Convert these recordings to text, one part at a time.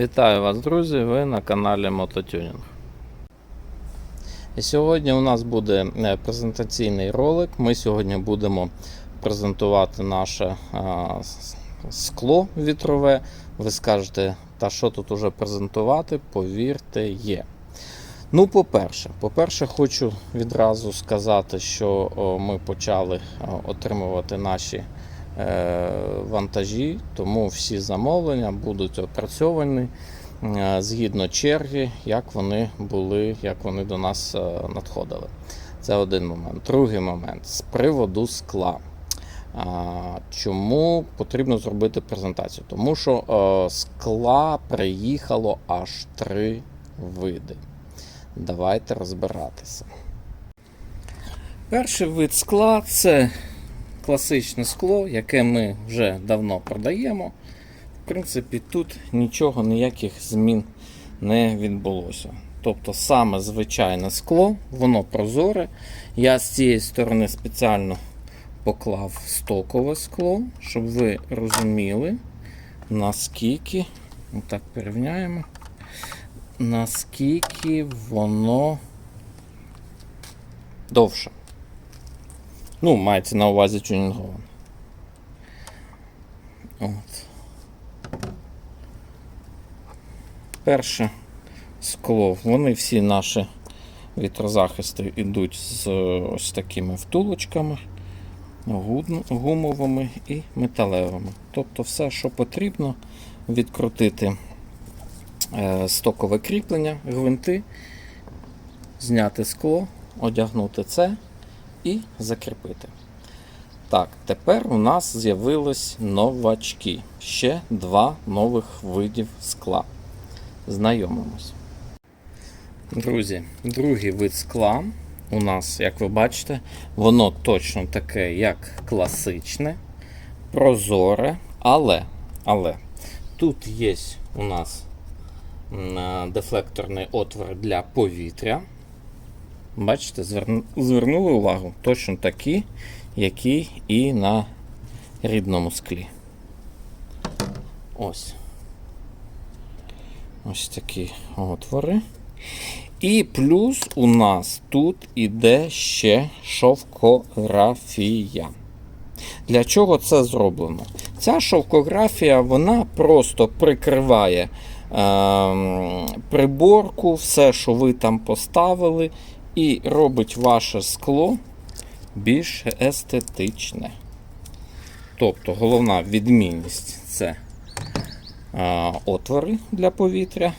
Вітаю вас, друзі! Ви на каналі Мототюнінг. І сьогодні у нас буде е, презентаційний ролик. Ми сьогодні будемо презентувати наше скло вітрове. Ви скажете, та що тут уже презентувати? Повірте, є. Ну, по-перше, по-перше, хочу відразу сказати, що ми почали отримувати наші е, вантажі, тому всі замовлення будуть опрацьовані е, згідно черги, як вони були, як вони до нас е, надходили. Це один момент. Другий момент з приводу скла. Чому потрібно зробити презентацію? Тому що е, скла приїхало аж три види. Давайте розбиратися. Перший вид скла це класичне скло, яке ми вже давно продаємо. В принципі, тут нічого, ніяких змін не відбулося. Тобто саме звичайне скло, воно прозоре. Я з цієї сторони спеціально поклав стокове скло, щоб ви розуміли, наскільки, так порівняємо, наскільки воно довше. Ну, мається на увазі тюнінговане. От. Перше скло. Вони всі наші вітрозахисти йдуть з ось такими втулочками, гумовими і металевими. Тобто все, що потрібно, відкрутити е, стокове кріплення, гвинти, зняти скло, одягнути це і закріпити. Так, тепер у нас з'явились новачки. Ще два нових видів скла. Знайомимось. Друзі, другий вид скла у нас, як ви бачите, воно точно таке, як класичне, прозоре, але, але тут є у нас е, дефлекторний отвор для повітря. Бачите, звернули увагу, точно такі, які і на рідному склі. Ось. Ось такі отвори. І плюс у нас тут іде ще шовкографія. Для чого це зроблено? Ця шовкографія вона просто прикриває ем, приборку, все, що ви там поставили, і робить ваше скло більш естетичне. Тобто головна відмінність це а, отвори для повітря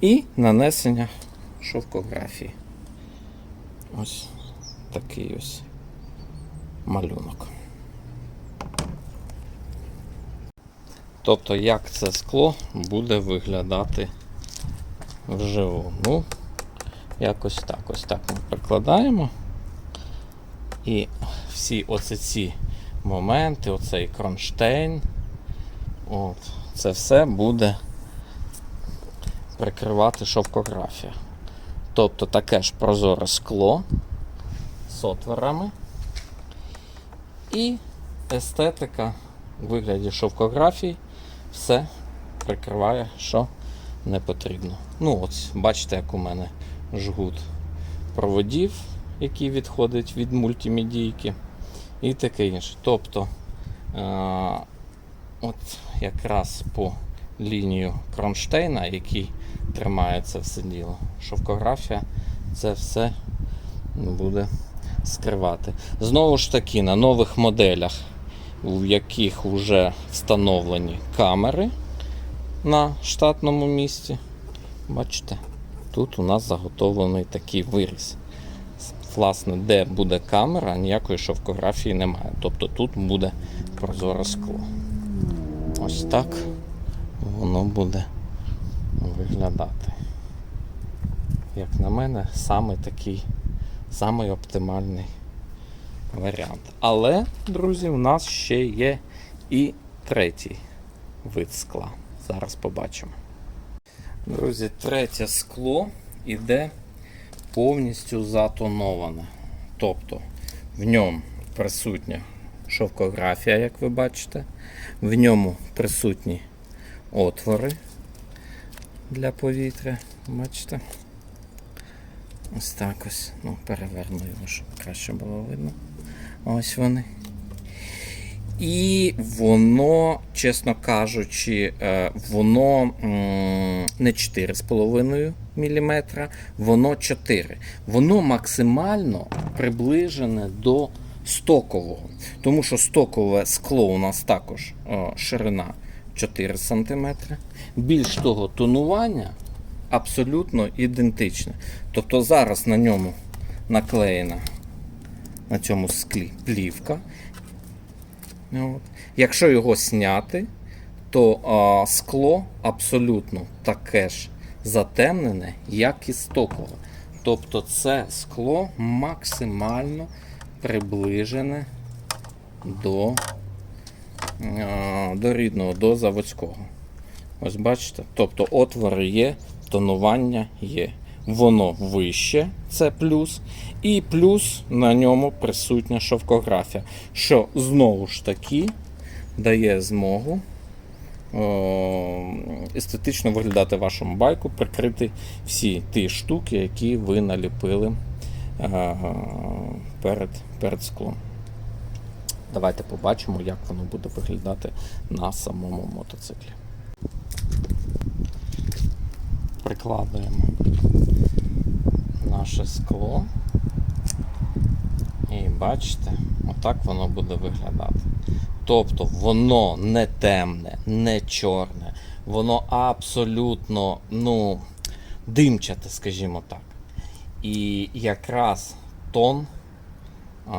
і нанесення шовкографії. Ось такий ось малюнок. Тобто, як це скло буде виглядати вживу. Ну, якось так. Ось так ми прикладаємо. І всі оці ці моменти, оцей кронштейн, от, це все буде прикривати шовкографія. Тобто таке ж прозоре скло з отворами і естетика у вигляді шовкографії все прикриває, що не потрібно. Ну, ось, бачите, як у мене жгут проводів, який відходить від мультимедійки, і таке інше. Тобто, е- от якраз по лінію кронштейна, який тримає це все діло, шовкографія це все буде скривати. Знову ж таки, на нових моделях, у яких вже встановлені камери на штатному місці, бачите, тут у нас заготовлений такий виріз. Власне, де буде камера, ніякої шовкографії немає. Тобто тут буде прозоре скло. Ось так воно буде виглядати. Як на мене, саме такий, самий оптимальний варіант. Але, друзі, у нас ще є і третій вид скла. Зараз побачимо. Друзі, третє скло іде повністю затоноване. Тобто в ньому присутня шовкографія, як ви бачите, в ньому присутні отвори, для повітря. Бачите? Ось так ось. Ну, переверну його, щоб краще було видно. Ось вони. І воно, чесно кажучи, е, воно не 4,5 мм, воно 4. Воно максимально приближене до стокового. Тому що стокове скло у нас також е, ширина 4 см. Більш того, тонування абсолютно ідентичне. Тобто зараз на ньому наклеєна на цьому склі плівка. От. Якщо його зняти, то а, скло абсолютно таке ж затемнене, як і стокове. Тобто це скло максимально приближене до, а, до рідного, до заводського. Ось бачите, тобто отвори є, тонування є. Воно вище, це плюс, і плюс на ньому присутня шовкографія, що знову ж таки дає змогу естетично виглядати вашому байку, прикрити всі ті штуки, які ви наліпили е, перед, перед склом. Давайте побачимо, як воно буде виглядати на самому мотоциклі. Прикладуємо наше скло. І бачите, отак воно буде виглядати. Тобто воно не темне, не чорне, воно абсолютно ну, димчате, скажімо так. І якраз тон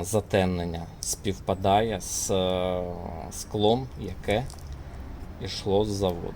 затемнення співпадає з е, склом, яке йшло з заводу.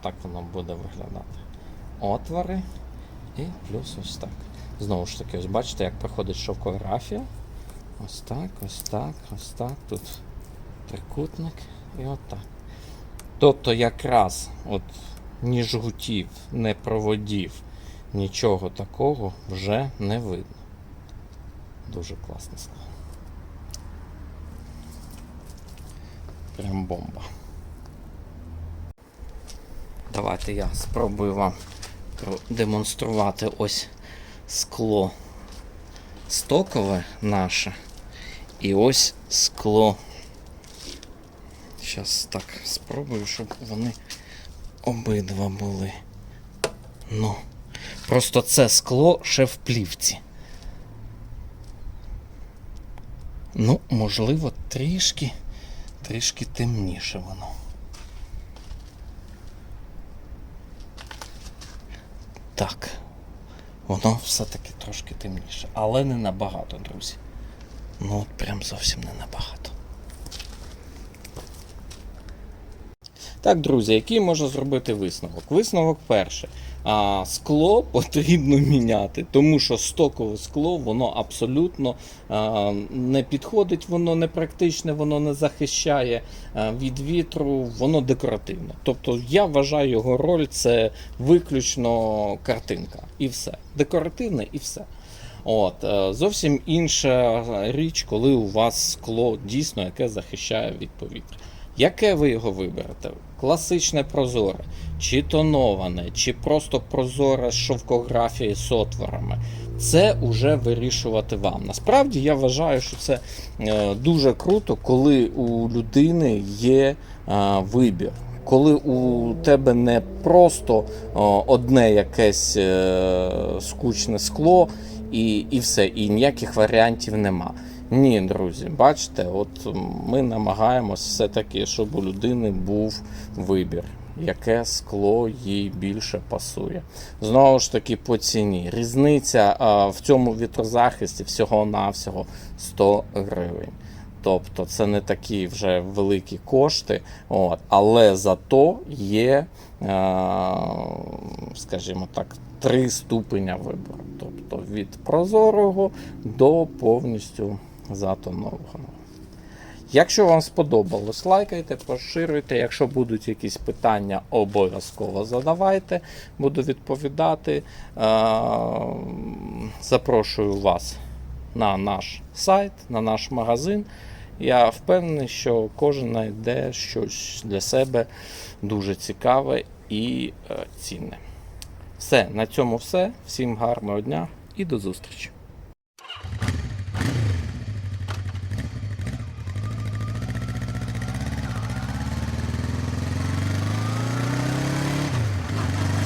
Так воно буде виглядати. Отвори і плюс ось так. Знову ж таки, ось бачите, як проходить шовкографія. Ось так, ось так, ось так. Тут трикутник і отак. Тобто якраз от ні жгутів, ні проводів, нічого такого вже не видно. Дуже класне скло. Прям бомба. Давайте я спробую вам продемонструвати ось скло стокове наше. І ось скло. Зараз так спробую, щоб вони обидва були. Ну, просто це скло ще в плівці. Ну, можливо, трішки, трішки темніше воно. Так. Воно все-таки трошки темніше, але не набагато, друзі. Ну от прям зовсім не набагато. Так, друзі, який можна зробити висновок? Висновок перший. А, скло потрібно міняти, тому що стокове скло воно абсолютно а, не підходить, воно не практичне, воно не захищає від вітру, воно декоративне. Тобто я вважаю його роль це виключно картинка. І все. Декоративне і все. От, е, зовсім інша річ, коли у вас скло дійсно яке захищає від повітря. Яке ви його виберете? Класичне прозоре, чи тоноване, чи просто прозоре з шовкографією з отворами. Це вже вирішувати вам. Насправді я вважаю, що це е, дуже круто, коли у людини є е, вибір. Коли у тебе не просто одне якесь е, скучне скло і, і все, і ніяких варіантів нема. Ні, друзі, бачите, от ми намагаємось все-таки, щоб у людини був вибір, яке скло їй більше пасує. Знову ж таки, по ціні. Різниця а, в цьому вітрозахисті всього-навсього 100 гривень. Тобто це не такі вже великі кошти, от, але зато є, е, скажімо так, три ступеня вибору. Тобто від прозорого до повністю затонованого. Якщо вам сподобалось, лайкайте, поширюйте. Якщо будуть якісь питання, обов'язково задавайте, буду відповідати. Е, Запрошую вас на наш сайт, на наш магазин. Я впевнений, що кожен знайде щось для себе дуже цікаве і е, цінне. Все, на цьому все. Всім гарного дня і до зустрічі.